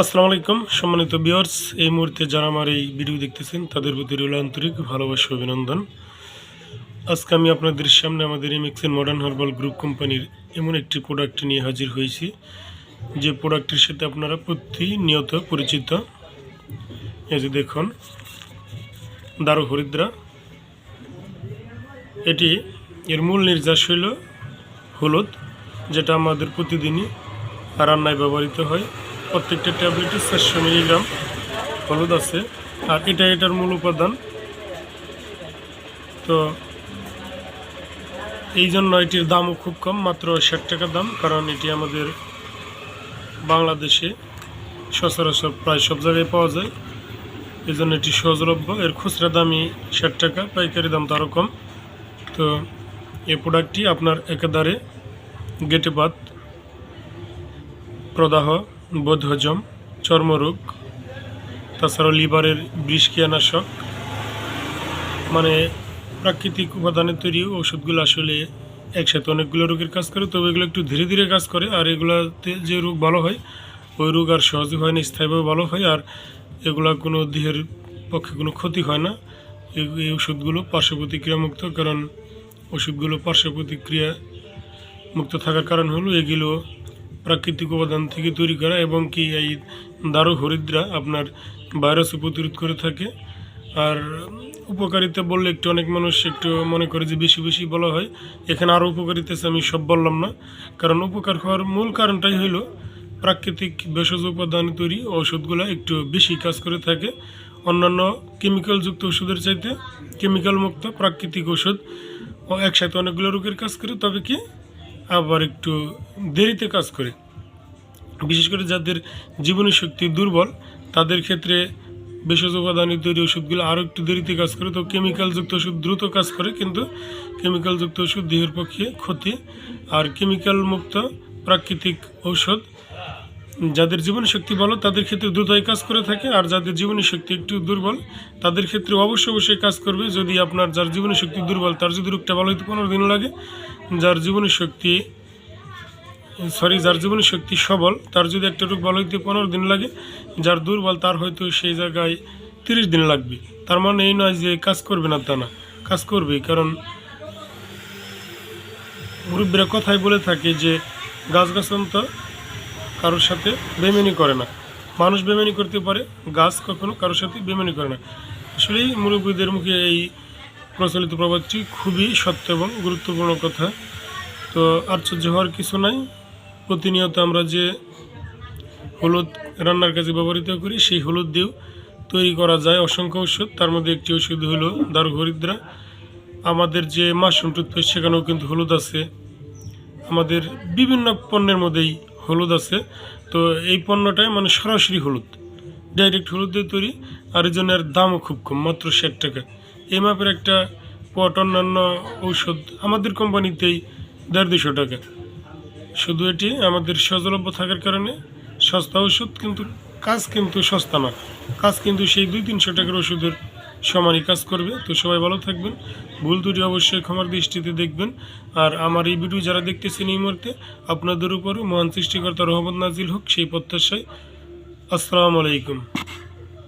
আসসালামু আলাইকুম। সম্মানিত বিয়ার্স এই মুহূর্তে যারা আমার এই ভিডিও দেখতেছেন, তাদের প্রতি রইল আন্তরিক ভালোবাসা অভিনন্দন। আজকে আমি আপনাদের সামনে আমাদের এমএক্সেন মডার্ন হার্বাল গ্রুপ কোম্পানির এমন একটি প্রোডাক্ট নিয়ে হাজির হয়েছি। যে প্রোডাক্টের সাথে আপনারা প্রতিনিয়ত পরিচিত। এই যে দেখুন, দারু হরিদ্রা। এটি এর মূল নির্যাস হইল হলুদ, যেটা আমাদের প্রতিদিনই রান্নায় ব্যবহৃত হয়। প্রত্যেকটা ট্যাবলেটে চারশো মিলিগ্রাম হলুদ আছে। আর এটা এটার মূল উপাদান। তো এই জন্য এটির দামও খুব কম, মাত্র ষাট টাকা দাম, কারণ এটি আমাদের বাংলাদেশে সচরাচর প্রায় সব জায়গায় পাওয়া যায়। এই জন্য এটি সহজলভ্য। এর খুচরা দামই ষাট টাকা, পাইকারি দাম তো আরও কম। তো এই প্রোডাক্টটি আপনার একেবারে গেটে বাদ প্রদাহ বোধহজম, চর্মরোগ, তাছাড়াও লিভারের বিষক্রিয়ানাশক মানে প্রাকৃতিক উপাদানের তৈরি ওষুধগুলো আসলে একসাথে অনেকগুলো রোগের কাজ করে, তবে এগুলো একটু ধীরে ধীরে কাজ করে, আর এগুলাতে যে রোগ ভালো হয়, ওই রোগ আর সহজে হয় না, স্থায়ীভাবে ভালো হয়, আর এগুলা কোনো দেহের পক্ষে কোনো ক্ষতি হয় না। এই- ওষুধগুলো পার্শ্ব প্রতিক্রিয়া মুক্ত, কারণ ওষুধগুলো পার্শ্ব প্রতিক্রিয়া মুক্ত থাকার কারণ হলো এগুলো প্রাকৃতিক উপাদান থেকে তৈরি করা এবং কি এই দারু হরিদ্রা আপনার ভাইরাসও প্রতিরোধ করে থাকে। আর উপকারিতা বললে একটু অনেক মানুষ একটু মনে করে যে বেশি বেশি বলা হয়। এখানে আরও উপকারিতা আছে, আমি সব বললাম না। কারণ উপকার হওয়ার মূল কারণটাই হলো প্রাকৃতিক ভেষজ উপাদান তৈরি ওষুধগুলো একটু বেশি কাজ করে থাকে। অন্যান্য কেমিক্যালযুক্ত ওষুধের চাইতে কেমিক্যাল মুক্ত প্রাকৃতিক ওষুধ ও একসাথে অনেকগুলো রোগের কাজ করে। তবে কি আবার একটু দেরিতে কাজ করে। বিশেষ করে যাদের জীবনী শক্তি দুর্বল, তাদের ক্ষেত্রে ভেষজ উপাদানের তৈরি ওষুধগুলো আরও একটু দেরিতে কাজ করে। তো কেমিক্যালযুক্ত ওষুধ দ্রুত কাজ করে, কিন্তু কেমিক্যালযুক্ত ওষুধ দেহের পক্ষে ক্ষতি। আর কেমিক্যাল মুক্ত প্রাকৃতিক ঔষধ যাদের জীবনী শক্তি ভালো, তাদের ক্ষেত্রে দ্রুতই কাজ করে থাকে, আর যাদের জীবনী শক্তি একটু দুর্বল, তাদের ক্ষেত্রে অবশ্যই অবশ্যই কাজ করবে। যদি আপনার যার জীবনী শক্তি দুর্বল, তার যদি রোগটা ভালো হইতে পনেরো দিন লাগে, যার জীবনী শক্তি, সরি, যার জীবনী শক্তি সবল, তার যদি একটা রোগ ভালো হইতে পনেরো দিন লাগে, যার দুর্বল, তার হয়তো সেই জায়গায় তিরিশ দিন লাগবে। তার মানে এই নয় যে কাজ করবে না তা না, কাজ করবে, কারণ মুরব্বীরা কথাই বলে থাকে যে, গাছ গাছান্ত কারোর সাথে বেমেনি করে না। মানুষ বেমেনি করতে পারে, গাছ কখনো কারোর সাথে বেমেনি করে না। আসলেই মুরব্বীদের মুখে এই প্রচলিত প্রবাদটি খুবই সত্য এবং গুরুত্বপূর্ণ কথা। তো আশ্চর্য হওয়ার কিছু নাই। প্রতিনিয়ত আমরা যে হলুদ রান্নার কাজে ব্যবহৃত করি, সেই হলুদ দিয়েও তৈরি করা যায় অসংখ্য ওষুধ তার মধ্যে একটি ওষুধ হলো দারু হরিদ্রা আমাদের যে মাশরুম টুথপেস্ট সেখানেও কিন্তু হলুদ আছে। আমাদের বিভিন্ন পণ্যের মধ্যেই হলুদ আছে। তো এই পণ্যটাই মানে সরাসরি হলুদ। ডাইরেক্ট হলুদ দিয়ে তৈরি। আর এই জন্য এর দামও খুব কম, মাত্র ষাট টাকা। এই মাপের একটা পট, অন্যান্য ঔষধ আমাদের কোম্পানিতেই দেড় দুশো টাকা। শুধু এটি আমাদের সজলভ্য থাকার কারণে সস্তা ওষুধ কিন্তু কাজ কিন্তু সস্তা না। কাজ কিন্তু সেই দুই তিনশো টাকার ওষুধের সমানই কাজ করবে। তো সবাই ভালো থাকবেন। ভুল ত্রুটি অবশ্যই ক্ষমার দৃষ্টিতে দেখবেন। আর আমার এই ভিডিও যারা দেখতেছেন এই মুহূর্তে, আপনাদের উপরও মহান সৃষ্টিকর্তা রহমত নাজিল হোক, সেই প্রত্যাশায়। আসসালামু আলাইকুম।